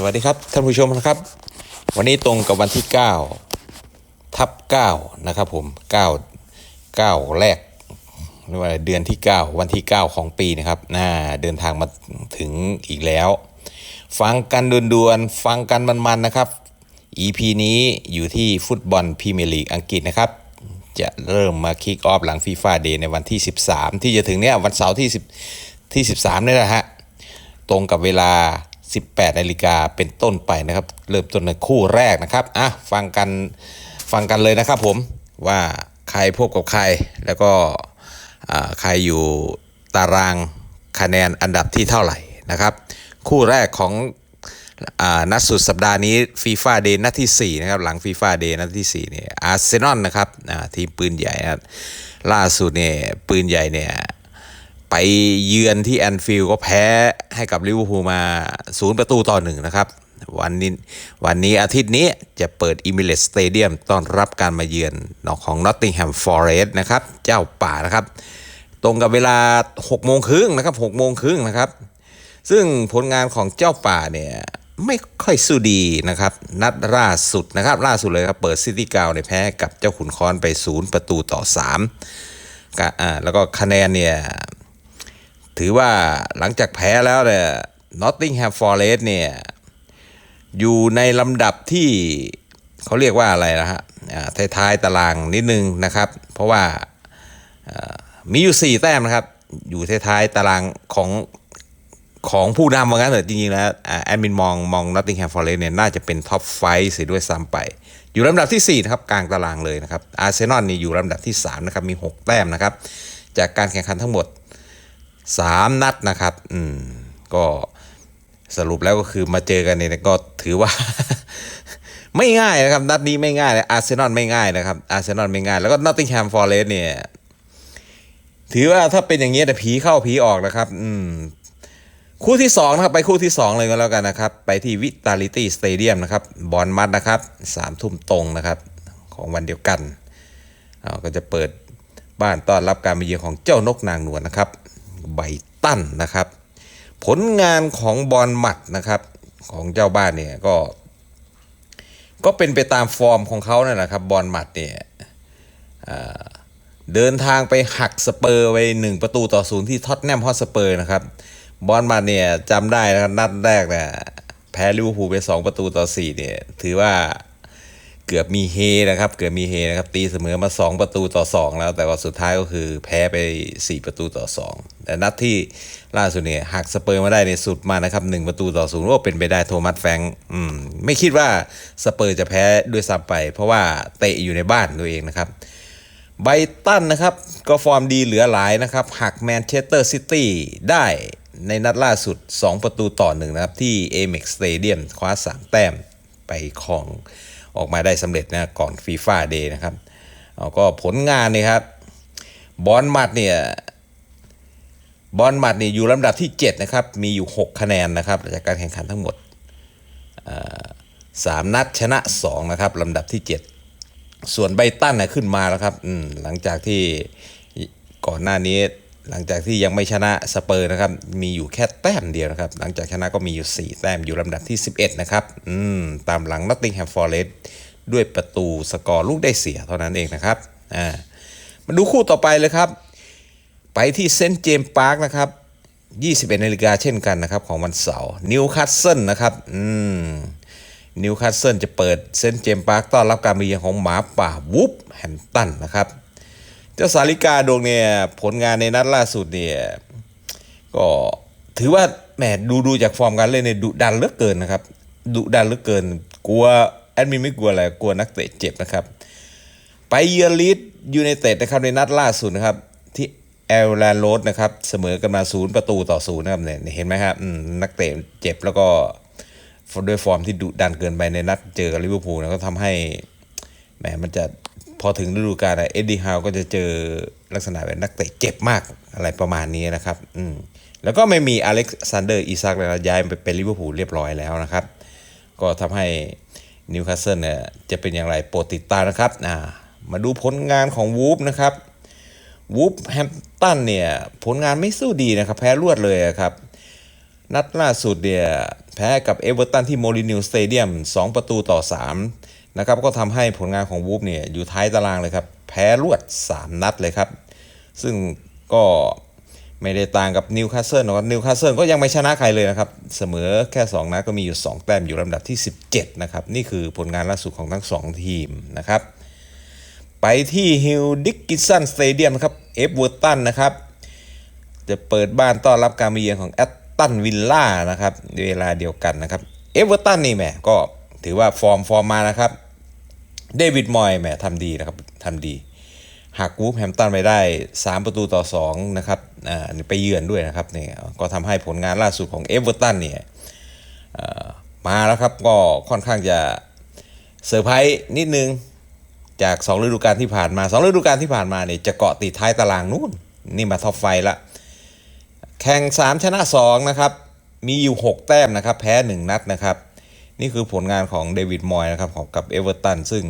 สวัสดีครับท่านผู้ชมนะครับ วันนี้ตรงกับวันที่ 9 ทับ9นะครับผม 9 9 แรกเรียกว่าเดือนที่ 9 วันที่ 9 ของปีนะครับน่าเดินทางมาถึงอีกแล้ว ฟังกันด่วนๆฟังกันมันๆนะครับ EP นี้อยู่ที่ฟุตบอลพรีเมียร์ลีกอังกฤษนะครับ จะเริ่มมาคิกออฟหลังฟีฟ่าเดย์ในวันที่ 13 ที่จะถึงเนี้ยวันเสาร์ที่10ที่ 13นี่แหละฮะตรงกับเวลา 18นาฬิกาเป็นต้นไปนะครับ เริ่มต้นในคู่แรกนะครับอะฟังกันฟังกันเลยนะครับผมว่าใครพบกับใครแล้วก็ใครอยู่ตารางคะแนนอันดับที่เท่าไหร่นะครับ คู่แรกของอนัดสุดสัปดาห์นี้ฟีฟ่าเดย์นัดที่ 4 นะครับ หลังฟีฟ่าเดย์นัดที่4เนี่ยอาร์เซนอลนะครับทีมปืนใหญ่ล่าสุดเนี่ยปืนใหญ่เนี่ย ไปเยือนที่แอนฟิลด์ก็แพ้ให้กับลิเวอร์พูลมาศูนย์ประตูต่อหนึ่งนะครับ วันนี้วันนี้อาทิตย์นี้จะเปิดอิมิเลสสเตเดียมต้อนรับการมาเยือนของนอตติงแฮมฟอร์เรสต์นะครับ เจ้าป่านะครับ ตรงกับเวลา6โมงครึ่งนะครับ6โมงครึ่งนะครับ ซึ่งผลงานของเจ้าป่าเนี่ยไม่ค่อยสู้ดีนะครับ นัดล่าสุดนะครับ ล่าสุดเลยครับเปิดซิตี้กาวในยแพ้กับเจ้าขุนค้อนไปศูนย์ประตูต่อ3กะอ่าแล้วก็คะแนนเนี่ย ถือว่าหลังจากแพ้แล้วเนี่ย Nottingham Forest เนี่ยอยู่ในลำดับที่เขาเรียกว่าอะไรนะฮะอ่าท้ายๆตารางนิดนึงนะครับ เพราะว่ามีอยู่ 4 แต้มนะครับ อยู่ท้ายๆตารางของของผู้นำว่างั้นเถอะจริงๆแล้วแอดมินมองมอง Nottingham Forest เนี่ยน่าจะเป็นท็อปไฟเสียด้วยซ้ำไป อยู่ลำดับที่ 4 นะครับ กลางตารางเลยนะครับอาร์เซนอลนี่อยู่ลำดับที่ 3 นะครับ มี 6 แต้มนะครับ จากการแข่งขันทั้งหมด สามนัดนะครับ อืม ก็สรุปแล้วก็คือมาเจอกันเนี่ยก็ถือว่า ไม่ง่ายนะครับ นัดนี้ไม่ง่ายเลยอาร์เซนอลไม่ง่ายนะครับ อาร์เซนอลไม่ง่าย แล้วก็นอตติงแฮมฟอร์เรสเนี่ย ถือว่าถ้าเป็นอย่างนี้แต่ผีเข้าผีออกนะครับ อืม คู่ที่สองนะครับ ไปคู่ที่สองเลยก็แล้วกันนะครับ ไปที่วิตาลิตี้สเตเดียมนะครับ บอลมัดนะครับสามทุ่มตรงนะครับ ของวันเดียวกันอ่าก็จะเปิดบ้านต้อนรับการมาเยือนของเจ้านกนางนวลนะครับ ไบตันนะครับ ผลงานของบอลหมัดนะครับของเจ้าบ้านเนี่ยก็ ก็เป็นไปตามฟอร์มของเขานั่นแหละครับบอลหมัดเนี่ยเดินทางไปหักสเปอร์ไปหนึ่งประตูต่อศูนย์ที่ท็อตแนมฮอตสเปอร์นะครับบอลหมัดเนี่ยจำได้นะครับนัดแรกเนี่ยแพ้ลิเวอร์พูลไปสองประตูต่อสี่เนี่ยถือว่าเกือบมีเฮนะครับ เกือบมีเฮนะครับตีเสมอมา2ประตูต่อ2แล้ว แต่ว่าสุดท้ายก็คือแพ้ไป4ประตูต่อ2 แต่นัดที่ล่าสุดเนี่ยหักสเปอร์มาได้ในสุดมานะครับ1ประตูต่อศูนย์ว่าเป็นไปได้โทมัสแฟงอืมไม่คิดว่าสเปอร์จะแพ้ด้วยซ้ำไป เพราะว่าเตะอยู่ในบ้านตัวเองนะครับไบตันนะครับก็ฟอร์มดีเหลือหลายนะครับหักแมนเชสเตอร์ซิตี้ได้ในนัดล่าสุด 2 ประตูต่อหนึ่งนะครับ ที่ Amex Stadium คว้า 3 แต้มไปของออกมาได้สำเร็จนะก่อนฟีฟ่าเดย์นะครับเอาก็ผลงานนี่ครับ บอลมัดเนี่ย บอลมัดนี่อยู่ลำดับที่ 7 นะครับ มีอยู่ 6 คะแนนนะครับจากการแข่งขันทั้งหมดสามนัดชนะ 2 นะครับลำดับที่ 7 ส่วนไบตันนะขึ้นมาแล้วครับอืมหลังจากที่ก่อนหน้านี้หลังจากที่ยังไม่ชนะสเปอร์นะครับ มีอยู่แค่แต้มเดียวนะครับ หลังจากชนะก็มีอยู่ 4 แต้มอยู่ลำดับที่ 11 นะครับอืมตามหลังนอตติงแฮมฟอร์เรสด้วยประตูสกอร์ลูกได้เสียเท่านั้นเองนะครับอ่ามาดูคู่ต่อไปเลยครับ ไปที่เซนต์เจมส์พาร์คนะครับ 21นาฬิกาเช่นกันนะครับ ของวันเสาร์นิวคาสเซิลนะครับอืมนิวคาสเซิลจะเปิดเซนต์เจมส์พาร์คต้อนรับการมาเยือนของหมาป่าวูฟแฮมตันนะครับ เจ้าสาริกาดวงเนี่ยผลงานในนัดล่าสุดเนี่ยก็ถือว่าแหมดูดูจากฟอร์มการเล่นเนี่ยดุดันเหลือเกินนะครับดุดันเหลือเกิน กลัวแอดมินไม่กลัวอะไรกลัวนักเตะเจ็บนะครับ ไปเยือนลีดยูไนเต็ดนะครับในนัดล่าสุดนะครับที่ แอลแลนโรดนะครับเสมอกันมาศูนย์ประตูต่อศูนย์นะครับเนี่ยเห็นไหมครับนักเตะเจ็บแล้วก็ด้วยฟอร์มที่ดุดันเกินไปในนัดเจอกับลิเวอร์พูลนะก็ทำให้แหมมันจะพอถึงฤดูกาลเอ็ดดี้ฮาวก็จะเจอลักษณะแบบนักเตะเจ็บมากอะไรประมาณนี้นะครับอืมแล้วก็ไม่มีอเล็กซานเดอร์อีซักเลยนะย้ายไปเป็นลิเวอร์พูลเรียบร้อยแล้วนะครับ ก็ทำให้นิวคาสเซิลเนี่ยจะเป็นอย่างไรโปรดติดตามนะครับอ่ามาดูผลงานของวูฟนะครับ วูฟแฮมตันเนี่ย ผลงานไม่สู้ดีนะครับ แพ้รวดเลยครับ นัดล่าสุดเนี่ย แพ้กับเอเวอร์ตันที่โมลินิวสเตเดียม2 ประตูต่อ 3 นะครับ ก็ทำให้ผลงานของวูฟเนี่ย อยู่ท้ายตารางเลยครับ แพ้รวด 3 นัดเลยครับ ซึ่งก็ไม่ได้ต่างกับนิวคาสเซิลนะครับนิวคาสเซิลก็ยังไม่ชนะใครเลยนะครับ เสมอแค่ 2นัดก็มีอยู่ 2 แต้มอยู่ลำดับที่ 17 นะครับ นี่คือผลงานล่าสุดของทั้ง 2 ทีมนะครับ ไปที่ฮิลดิกกิสันสเตเดียมครับเอฟเวอร์ตันนะครับ จะเปิดบ้านต้อนรับการมาเยือนของแอตตันวิลล่านะครับเวลาเดียวกันนะครับเอเวอร์ตันนี่แหมก็ถือว่าฟอร์มฟอร์มมานะครับเดวิดมอยแหมทำดีนะครับทำดีหักวูฟแฮมตันไปได้ 3 ประตูต่อ 2 นะครับอ่าไปเยือนด้วยนะครับนี่ก็ทำให้ผลงานล่าสุดของเอเวอร์ตันเนี่ยมาแล้วครับก็ค่อนข้างจะเซอร์ไพรส์นิดนึง จาก2ฤดูกาลที่ผ่านมา2ฤดูกาลที่ผ่านมาเนี่ยจะเกาะติดท้ายตารางนู่นนี่มาท็อปไฟละแข่ง 3 ชนะ 2 นะครับ มีอยู่ 6 แต้มนะครับ แพ้ 1 นัดนะครับ นี่คือผลงานของเดวิดมอยนะครับของกับเอเวอร์ตันซึ่ง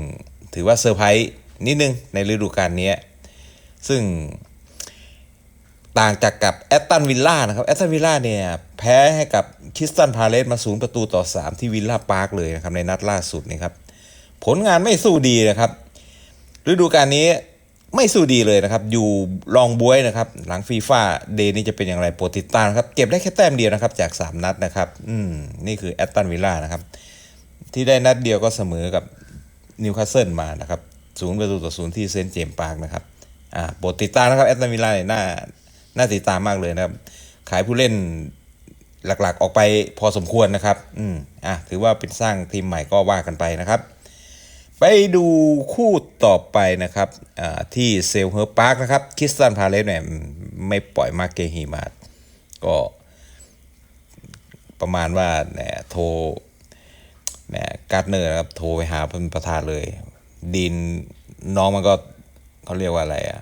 ถือว่าเซอร์ไพรส์นิดนึงในฤดูกาลนี้ ซึ่งต่างจากกับแอตตันวิลล่านะครับแอตตันวิลล่าเนี่ยแพ้ให้กับคิสตันพาเลสมาศูนย์ประตูต่อ 3 ที่วิลล่าพาร์คเลยนะครับในนัดล่าสุดนี่ครับผลงานไม่สู้ดีนะครับ ฤดูกาลนี้ไม่สู้ดีเลยนะครับ อยู่รองบวยนะครับ หลังฟีฟ่าเดย์นี้จะเป็นอย่างไรโปรติดตามครับ เก็บได้แค่แต้มเดียวนะครับ จาก 3 นัดนะครับ อืม นี่คือแอตตันวิลล่านะครับ ที่ได้นัดเดียวก็เสมอกับนิวคาสเซิลมานะครับศูนย์ประตูต่อศูนย์ที่เซนต์เจมส์พาร์คนะครับ อ่าโปรติดตามนะครับแอตตันวิลล่าเนี่ยน่า น่าติดตามมากเลยนะครับ ขายผู้เล่นหลักๆ ออกไปพอสมควรนะครับ อืม อะ ถือว่าเป็นสร้างทีมใหม่ก็ว่ากันไปนะครับ ไปดูคู่ต่อไปนะครับอ่าที่เซลเฮอร์พาร์คนะครับคริสตันพาเลสเนี่ยไม่ปล่อยมาเกฮีมาก็ประมาณว่าเนี่ยโทรเนี่ยการ์ดเนอร์นะครับโทรไปหาเประธานเลย ดินน้องมันก็เขาเรียกว่าอะไรอะ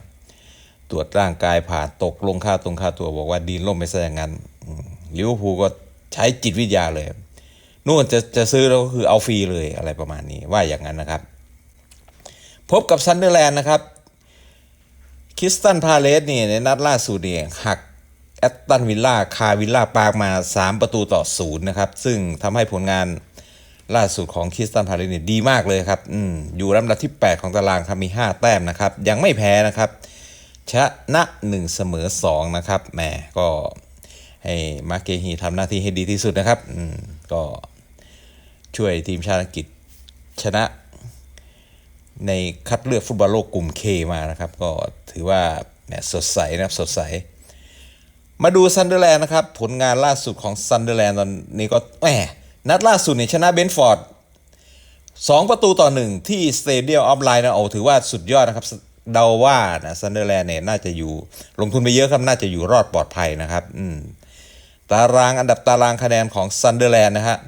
ตรวจร่างกายผ่านตกลงค่าตรงค่าตัวบอกว่าดีนล่มไปซะอย่างนั้นลิเวอร์พูลก็ใช้จิตวิทยาเลย นู่นจะจะซื้อแล้วก็คือเอาฟรีเลยอะไรประมาณนี้ว่าอย่างนั้นนะครับ พบกับซันเดอร์แลนด์นะครับคิสตันพาเลสนี่ในนัดล่าสุดเนี่ยหักแอตตันวิลล่าคาวิลล่าปากมา 3 ประตูต่อศูนย์นะครับ ซึ่งทำให้ผลงานล่าสุดของคิสตันพาเลสเนี่ยดีมากเลยครับออยู่ลำดับที่ 8 ของตารางครับมี 5 แต้มนะครับ ยังไม่แพ้นะครับ ชนะ 1 เสมอ 2 นะครับแหมก็ให้มาเกฮีทำหน้าที่ให้ดีที่สุดนะครับก็ ช่วยทีมชาติอังกฤษชนะในคัดเลือกฟุตบอลโลกกลุ่ม K มานะครับ ก็ถือว่าแหมสดใสนะครับสดใส มาดูซันเดอร์แลนด์นะครับ ผลงานล่าสุดของซันเดอร์แลนด์ตอนนี้ก็แหมนัดล่าสุดเนี่ยชนะเบนฟอร์ด2 ประตูต่อหนึ่งที่สเตเดียมออฟไลน์นะโอ้ถือว่าสุดยอดนะครับเดาว่านะซันเดอร์แลนด์เนี่ยน่าจะอยู่ลงทุนไปเยอะครับ น่าจะอยู่รอดปลอดภัยนะครับ อืมตารางอันดับตารางคะแนนของซันเดอร์แลนด์นะฮะ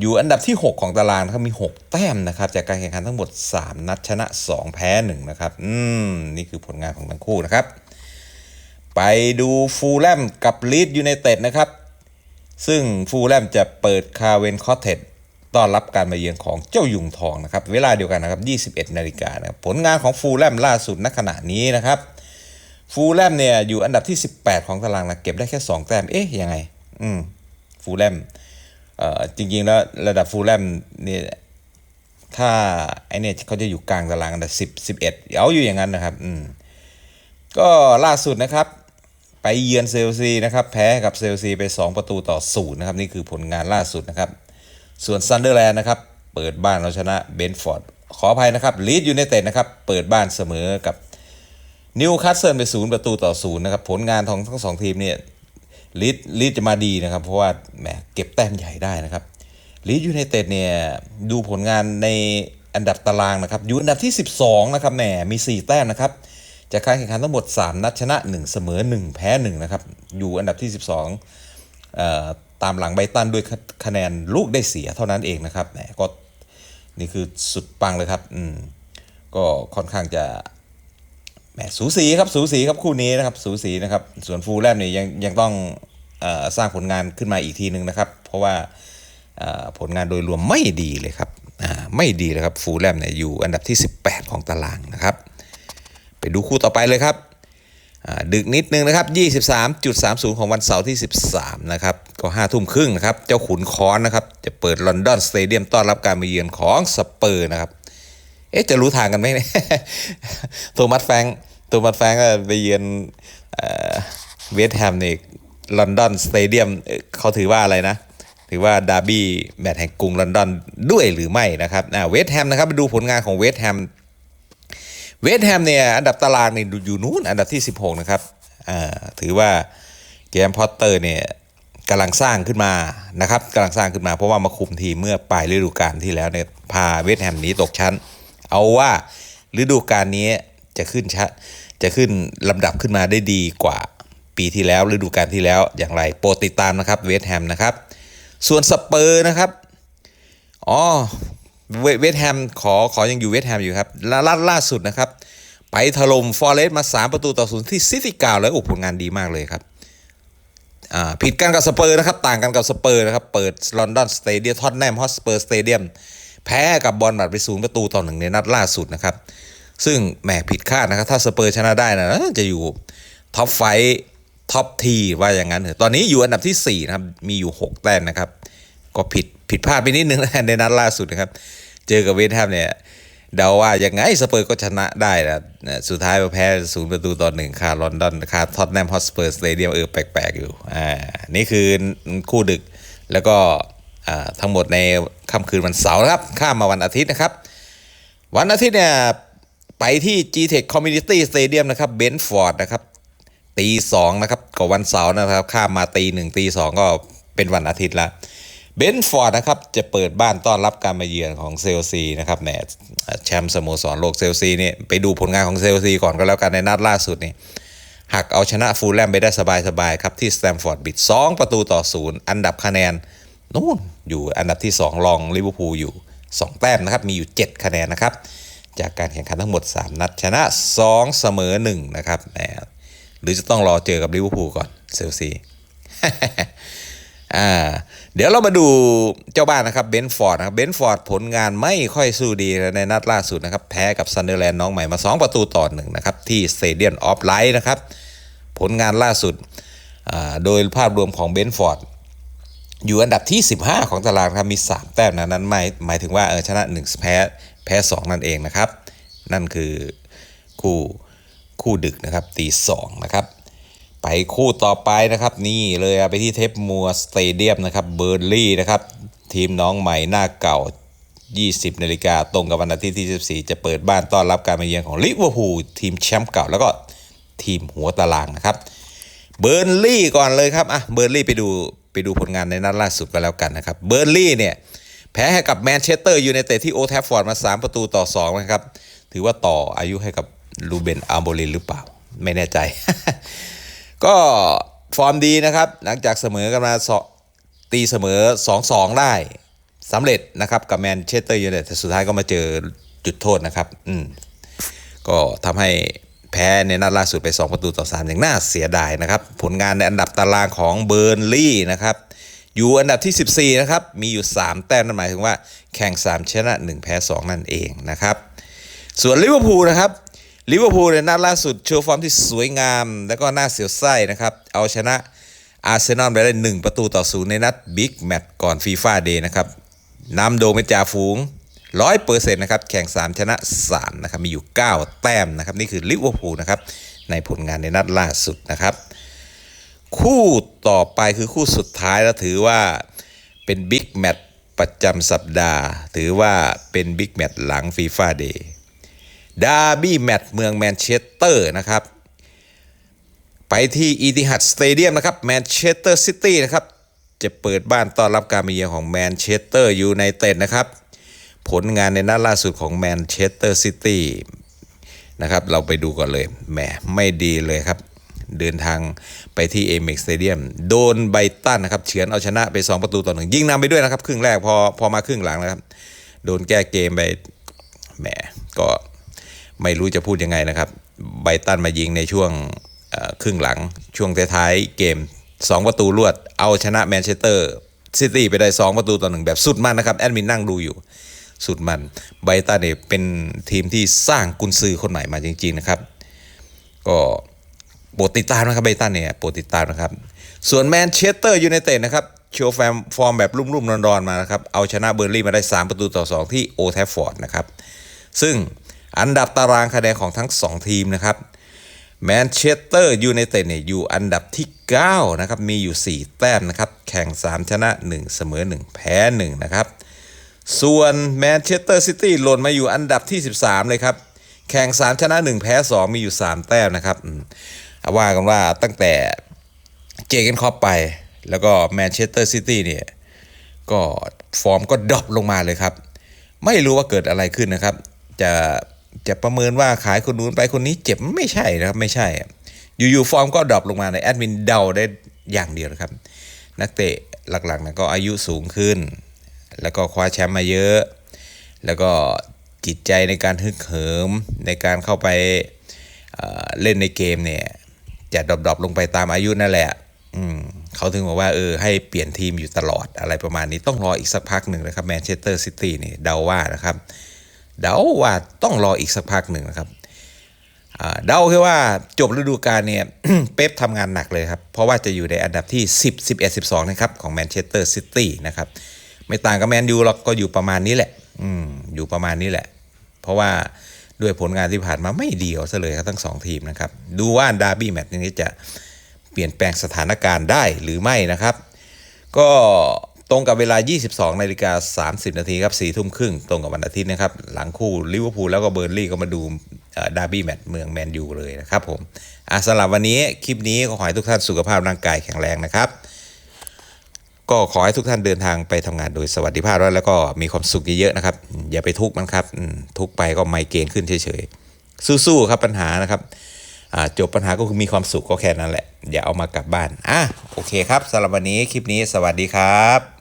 อยู่อันดับที่ 6 ของตารางนะครับมี 6 แต้มนะครับ จากการแข่งขันทั้งหมด 3 นัดชนะ 2 แพ้1นะครับอืมนี่คือผลงานของทั้งคู่นะครับ ไปดูฟูลแลมกับลีดยูไนเต็ดนะครับ ซึ่งฟูลแลมจะเปิดคาเวนคอเทดต้อนรับการมาเยือนของเจ้ายุงทองนะครับ เวลาเดียวกันนะครับ 21 นาฬิกานะครับผลงานของฟูลแลมล่าสุดณขณะนี้นะครับ ฟูลแลมเนี่ยอยู่อันดับที่ 18 ของตารางนะเก็บได้แค่ 2 แต้มเอ๊ะยังไง อืมฟูลแลม จริงๆแล้วระดับฟูลแลมเนี่ยถ้าไอเนี่ยเขาจะอยู่กลางตารางอันดับ10 11เอาอยู่อย่างนั้นนะครับอืมก็ล่าสุดนะครับ ไปเยือนเซลซีนะครับ แพ้กับเซลซีไป 2 ประตูต่อศูนย์นะครับ นี่คือผลงานล่าสุดนะครับ ส่วนซันเดอร์แลนด์นะครับ เปิดบ้านเราชนะเบนฟอร์ดขออภัยนะครับลีดยูไนเต็ดนะครับ เปิดบ้านเสมอกับนิวคาสเซิลไปศูนย์ประตูต่อศูนย์นะครับ ผลงานของทั้งสองทีมเนี่ย ลีดลีดจะมาดีนะครับ เพราะว่าแหมเก็บแต้มใหญ่ได้นะครับลีดยูไนเต็ดเนี่ยดูผลงานในอันดับตารางนะครับอยู่อันดับที่ 12 นะครับแหมมี 4 แต้มนะครับจากการแข่งขันทั้งหมด 3 นัดชนะ 1 เสมอ 1 แพ้ 1 นะครับ อยู่อันดับที่ 12เอ่อตามหลังไบตันด้วยคะแนนลูกได้เสียเท่านั้นเองนะครับแหมก็นี่คือสุดปังเลยครับ อืม ก็ค่อนข้างจะ แหมสูสีครับสูสีครับคู่นี้นะครับสูสีนะครับส่วนฟูลแลมเนี่ยยังยังต้องอสร้างผลงานขึ้นมาอีกทีหนึ่งนะครับ เพราะว่าผลงานโดยรวมไม่ดีเลยครับไม่ดีเลยครับฟูลแลมเนี่ยอยู่อันดับที่ 18 ของตารางนะครับ ไปดูคู่ต่อไปเลยครับดึกนิดนึงนะครับ 23.30 ของวันเสาร์ที่ 13 นะครับ ก็5ทุ่มครึ่งนะครับ เจ้าขุนคอนนะครับ จะเปิดลอนดอนสเตเดียมต้อนรับการมาเยือนของสเปอร์นะครับ เอ๊ะจะรู้ทางกันไหมเนี่ยโทมัสแฟงโทมัสแฟงก็ไปเยือนเวสต์แฮมในลอนดอนสเตเดียมเขาถือว่าอะไรนะถือว่าดาร์บี้แมตช์แห่งกรุงลอนดอนด้วยหรือไม่นะครับอ่าเวสต์แฮมนะครับไปดูผลงานของเวสต์แฮมเวสต์แฮมเนี่ยอันดับตารางเนี่ยอยู่นู้นอันดับที่ 16 นะครับอ่าถือว่าเกมพอตเตอร์เนี่ยกำลังสร้างขึ้นมานะครับกำลังสร้างขึ้นมาเพราะว่ามาคุมทีมเมื่อปลายฤดูกาลที่แล้วเนี่ยพาเวสต์แฮมหนีตกชั้น เอาว่าฤดูกาลนี้จะขึ้นชะจะขึ้นลำดับขึ้นมาได้ดีกว่าปีที่แล้วฤดูกาลที่แล้วอย่างไรโปรดติดตามนะครับเวสแฮมนะครับ ส่วนสเปอร์นะครับอ๋อเวสแฮมขอขอยังอยู่เวสแฮมอยู่ครับล่าล่าล่าสุดนะครับ ไปถล่มฟอร์เรสต์มา 3 ประตูต่อศูนย์ที่ซิตี้กาวแล้วโอ้ผลงานดีมากเลยครับผิดกันกับสเปอร์นะครับ ต่างกันกับสเปอร์นะครับ เปิดลอนดอนสเตเดียมทอตแนมฮอสเปอร์สเตเดียม แพ้กับบอลบัดไปศูนย์ประตูต่อหนึ่งในนัดล่าสุดนะครับ ซึ่งแหมผิดคาดนะครับ ถ้าสเปอร์ชนะได้นะจะอยู่ท็อปไฟท็อปทีว่าอย่างนั้นเถอะตอนนี้อยู่อันดับที่ 4 นะครับ มีอยู่ 6 แต้มนะครับ ก็ผิดผิดพลาดไปนิดนึงในนัดล่าสุดนะครับ เจอกับเวสต์แฮมเนี่ยเดาว่ายังไงสเปอร์ก็ชนะได้นะสุดท้ายมาแพ้ศูนย์ประตูต่อหนึ่งคาลอนดอนคาท็อตแนมฮอตสเปอร์สเตเดียมเออแปลกๆอยู่อ่านี่คือคู่ดึกแล้วก็ ทั้งหมดในค่ำคืนวันเสาร์นะครับข้ามมาวันอาทิตย์นะครับ วันอาทิตย์เนี่ยไปที่ G-Tech Community Stadium นะครับเบนฟอร์ดนะครับตีสองนะครับกับวันเสาร์นะครับ ข้ามมาตีหนึ่งตีสองก็เป็นวันอาทิตย์ละเบนฟอร์ดนะครับจะเปิดบ้านต้อนรับการมาเยือนของเซลซีนะครับแหมแชมป์สโมสรโลกเซลซีนี่ไปดูผลงานของเซลซีก่อนก็แล้วกันในนัดล่าสุดนี่หักเอาชนะฟูลแลมไปได้สบายๆครับที่สแตมฟอร์ดบิด2ประตูต่อศูนย์อันดับคะแนน นู่นอยู่อันดับที่ 2 รองลิเวอร์พูลอยู่ 2 แต้มนะครับมีอยู่ 7 คะแนนนะครับ จากการแข่งขันทั้งหมด 3 นัดชนะ 2 เสมอ 1 นะครับแหมหรือจะต้องรอเจอกับลิเวอร์พูลก่อนเซลซีอ่าเดี๋ยวเรามาดูเจ้าบ้านนะครับเบนฟอร์ดนะครับเบนฟอร์ดผลงานไม่ค่อยสู้ดีในนัดล่าสุดนะครับแพ้กับซันเดอร์แลนด์น้องใหม่มา 2 ประตูต่อหนึ่งนะครับที่สเตเดียนออฟไลท์นะครับผลงานล่าสุดโดยภาพรวมของเบนฟอร์ด อยู่อันดับที่ 15 ของตารางครับมี 3 แต้มนะนั้นหมายหมายถึงว่าเออชนะ1แพ้แพ้2นั่นเองนะครับ นั่นคือคู่คู่ดึกนะครับตีสองนะครับไปคู่ต่อไปนะครับนี่เลยไปที่เทปมัวสเตเดียมนะครับเบอร์ลี่นะครับทีมน้องใหม่หน้าเก่า 20นาฬิกาตรงกับวันอาทิตย์ที่ 14 จะเปิดบ้านต้อนรับการมาเยือนของลิเวอร์พูลทีมแชมป์เก่าแล้วก็ทีมหัวตารางนะครับเบอร์ลี่ก่อนเลยครับอะเบอร์ลี่ไปดู ไปดูผลงานในนัดล่าสุดก็แล้วกันนะครับ เบอร์นลี่เนี่ย แพ้ให้กับแมนเชสเตอร์ยูไนเต็ดที่โอแทฟฟอร์ดมา 3 ประตูต่อ 2 นะครับ ถือว่าต่ออายุให้กับลูเบนอาร์โบลินหรือเปล่า ไม่แน่ใจ ก็ฟอร์มดีนะครับ หลังจากเสมอกันมาสองตีเสมอ 2-2 ได้สำเร็จนะครับกับแมนเชสเตอร์ยูไนเต็ดแต่สุดท้ายก็มาเจอจุดโทษนะครับ อืมก็ทำให้ แพ้ในนัดล่าสุดไป 2 ประตูต่อ 3 อย่างน่าเสียดายนะครับ ผลงานในอันดับตารางของเบอร์นลี่นะครับ อยู่อันดับที่ 14 นะครับ มีอยู่ 3 แต้มนั่นหมายถึงว่าแข่ง 3 ชนะ 1 แพ้ 2 นั่นเองนะครับ ส่วนลิเวอร์พูลนะครับลิเวอร์พูลในนัดล่าสุดโชว์ฟอร์มที่สวยงาม แล้วก็น่าเสียวไส้นะครับ เอาชนะอาร์เซนอลไปได้ 1 ประตูต่อศูนย์ในนัดบิ๊กแมตช์ก่อนฟีฟ่าเดย์นะครับนำโดยเป็นจ่าฝูง ร้อยเปอร์เซ็นต์นะครับแข่ง 3 ชนะ3นะครับมีอยู่ 9 แต้มนะครับนี่คือลิเวอร์พูลนะครับในผลงานในนัดล่าสุดนะครับคู่ต่อไปคือคู่สุดท้ายแล้วถือว่าเป็นบิ๊กแมตช์ประจำสัปดาห์ ถือว่าเป็นบิ๊กแมตช์หลังฟีฟ่าเดย์ดาร์บี้แมตช์เมืองแมนเชสเตอร์นะครับไปที่อีติฮัดสเตเดียมนะครับแมนเชสเตอร์ซิตี้นะครับจะเปิดบ้านต้อนรับการมาเยือนของแมนเชสเตอร์ยูไนเต็ดนะครับ ผลงานในนัดล่าสุดของแมนเชสเตอร์ซิตี้นะครับเราไปดูก่อนเลยแหมไม่ดีเลยครับ เดินทางไปที่เอเม็กสเตเดียมโดนไบตันนะครับเฉือนเอาชนะไป 2 ประตูต่อหนึ่งยิงนำไปด้วยนะครับ ครึ่งแรกพอพอมาครึ่งหลังนะครับ โดนแก้เกมไปแหมก็ไม่รู้จะพูดยังไงนะครับ ไบตันมายิงในช่วงครึ่งหลังช่วงท้ายๆเกม 2 ประตูรวด เอาชนะแมนเชสเตอร์ซิตี้ไปได้ 2 ประตูต่อหนึ่งแบบสุดมันนะครับ แอดมินนั่งดูอยู่ สุดมันไบตันเนี่ยเป็นทีมที่สร้างกุนซือคนใหม่มาจริง ๆ นะครับ ก็โปรดติดตามนะครับเบตันเนี่ยโปรดติดตามนะครับ ส่วนแมนเชสเตอร์ยูไนเต็ดนะครับโชว์แฟมฟอร์มแบบรุ่มๆรอนๆมานะครับ เอาชนะเบอร์ลี่มาได้ 3 ประตูต่อ 2 ที่โอแทฟฟอร์ดนะครับ ซึ่งอันดับตารางคะแนนของทั้ง 2 ทีมนะครับแมนเชสเตอร์ยูไนเต็ดเนี่ยอยู่อันดับที่ 9 นะครับ มีอยู่ 4 แต้มนะครับ แข่ง 3 ชนะ 1 เสมอ 1 แพ้ 1 นะครับ ส่วนแมนเชสเตอร์ซิตี้หล่นมาอยู่อันดับที่ 13 เลยครับ แข่ง 3 ชนะ 1 แพ้ 2 มีอยู่ 3 แต้มนะครับว่ากันว่าตั้งแต่เจเกนคอปไป แล้วก็แมนเชสเตอร์ซิตี้เนี่ย ก็ฟอร์มก็ดรอปลงมาเลยครับ ไม่รู้ว่าเกิดอะไรขึ้นนะครับ จะจะประเมินว่าขายคนนู้นไปคนนี้เจ็บไม่ใช่นะครับ ไม่ใช่ อยู่ๆฟอร์มก็ดรอปลงมาในแอดมินเดาได้อย่างเดียวนะครับ นักเตะหลักๆนะก็อายุสูงขึ้น แล้วก็คว้าแชมป์มาเยอะ แล้วก็จิตใจในการฮึกเหิมในการเข้าไปเเล่นในเกมเนี่ยจะดรอปๆลงไปตามอายุนั่นแหละอืมเขาถึงบอกว่าเออให้เปลี่ยนทีมอยู่ตลอดอะไรประมาณนี้ต้องรออีกสักพักหนึ่งนะครับแมนเชสเตอร์ซิตี้นี่เดาว่านะครับ เดาว่าต้องรออีกสักพักหนึ่งนะครับเดาแค่ว่าจบฤดูกาลเนี่ยเป๊ปทำงานหนักเลยครับ เพราะว่าจะอยู่ในอันดับที่ 10 11 12 นะครับ ของแมนเชสเตอร์ซิตี้นะครับ ไม่ต่างกับแมนยูหรอกก็อยู่ประมาณนี้แหละ อืม อยู่ประมาณนี้แหละ เพราะว่าด้วยผลงานที่ผ่านมาไม่ดีเอาซะเลยครับทั้งสองทีมนะครับ ดูว่าดาร์บี้แมตช์นี้จะเปลี่ยนแปลงสถานการณ์ได้หรือไม่นะครับ ก็ตรงกับเวลา 22นาฬิกา30 นาทีครับ4ทุ่มครึ่งตรงกับวันอาทิตย์นะครับ หลังคู่ลิเวอร์พูลแล้วก็เบอร์ลี่ก็มาดูดาร์บี้แมตช์เมืองแมนยูเลยนะครับผมอะสำหรับวันนี้คลิปนี้ก็ขอให้ทุกท่านสุขภาพร่างกายแข็งแรงนะครับ ก็ขอให้ทุกท่านเดินทางไปทำงานโดยสวัสดิภาพแล้วก็มีความสุขเยอะๆนะครับ อย่าไปทุกข์มันครับทุกข์ไปก็ไมเกรนขึ้นเฉยๆสู้ๆครับปัญหานะครับจบปัญหาก็คือมีความสุขก็แค่นั้นแหละ อย่าเอามากลับบ้านอะโอเคครับสำหรับวันนี้คลิปนี้สวัสดีครับ